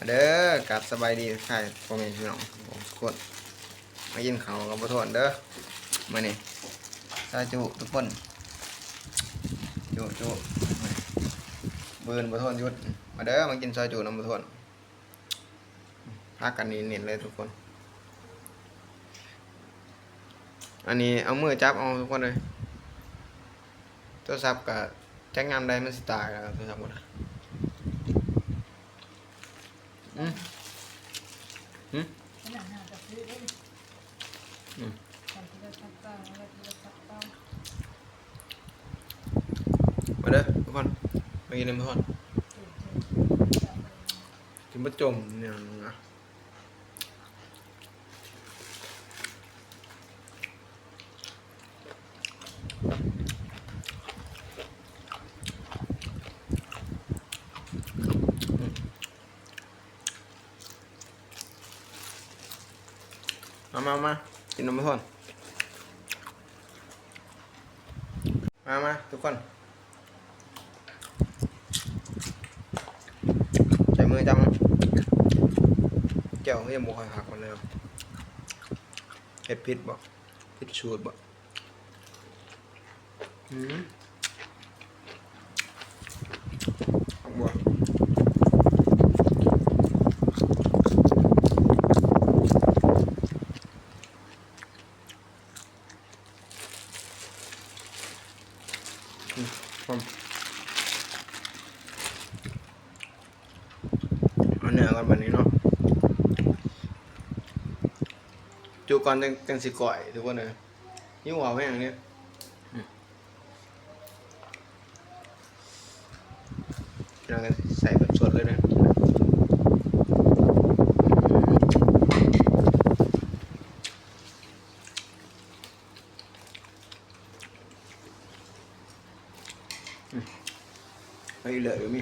มาเด้อกลับสบายดีใครพ่อแม่พี่น้องผมทุกคนมากินข้าวกับพ่อทนเด้อมานี่ซาจุทุกคนจุจุเบิร์นพ่อทนยุดมาเด้อมากินซอยจุน้ำพ่อทนพักกันนี่เน้นเลยทุกคน อันนี้เอามือจับเอาทุกคนเลยโทรศัพท์กับแจ้งงานใดมันสิตายแล้วโทรศัพท์หมด อะอืมขนาดหน้าจะซื้อเล่นอืมทำที่เราทับต้องเราที่เราทับต้องมาเด้อทุกคนมากินน้ำพ่อทนตื่นเช้าจะไปกินประจมเนี่ยนะ มามามากินนมพ่อทนมามาทุกคน ใช้มือจับมันแก้วก็ยังบ่ค่อยหักมันเลยเฮ็ดพิษบ่พิษชูดบ่อืมพร้อม เอาเนื้อก่อนแบบนี้เนาะจูก่อนจังจังสิก่อยทุกคนเลยยิ่งหัวแห้งเนี่ยเราใส่แบบสดเลยนะ ไปเหลืออยู่มี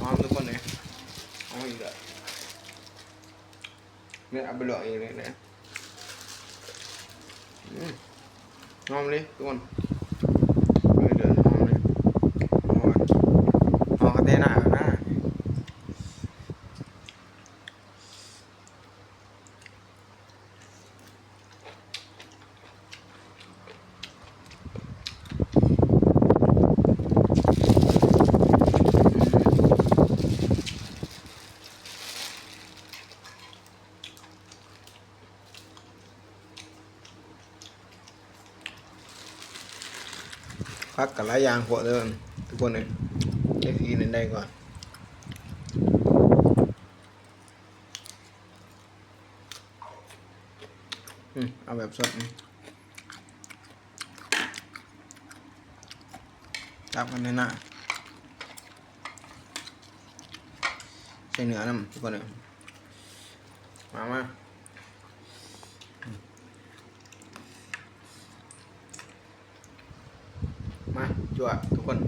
พร้อมทุกคนเลยเอาอีกแล้วเนี่ยเอาไปหลอกเองเลยนะอืมหอมเลยทุกคนเออเดือดหอมเลยหอมอะหอมกระเตะหน้าหน้า พักกับหลายอย่างหัวเดินทุกคนเลยเช็คกินได้ก่อนอืมเอาแบบสดนี่จับกันในหน้าใส่เนื้อน้ำทุกคนเลยมามาอืม ยั่วทุกคน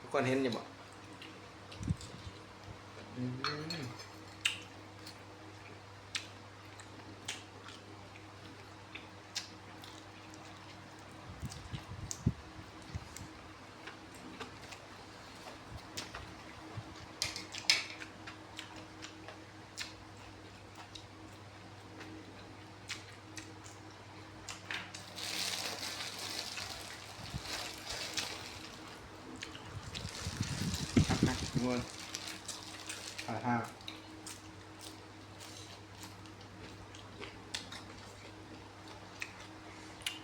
ทุกคนเห็นอยังบ่ ครับนถ่ายภาพ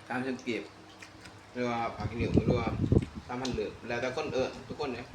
ตามเชิงเก็บหรือว่าผักเหลืองหรือว่าตามพันเหลืองแล้วแต่คนเออทุกคนเนี่ย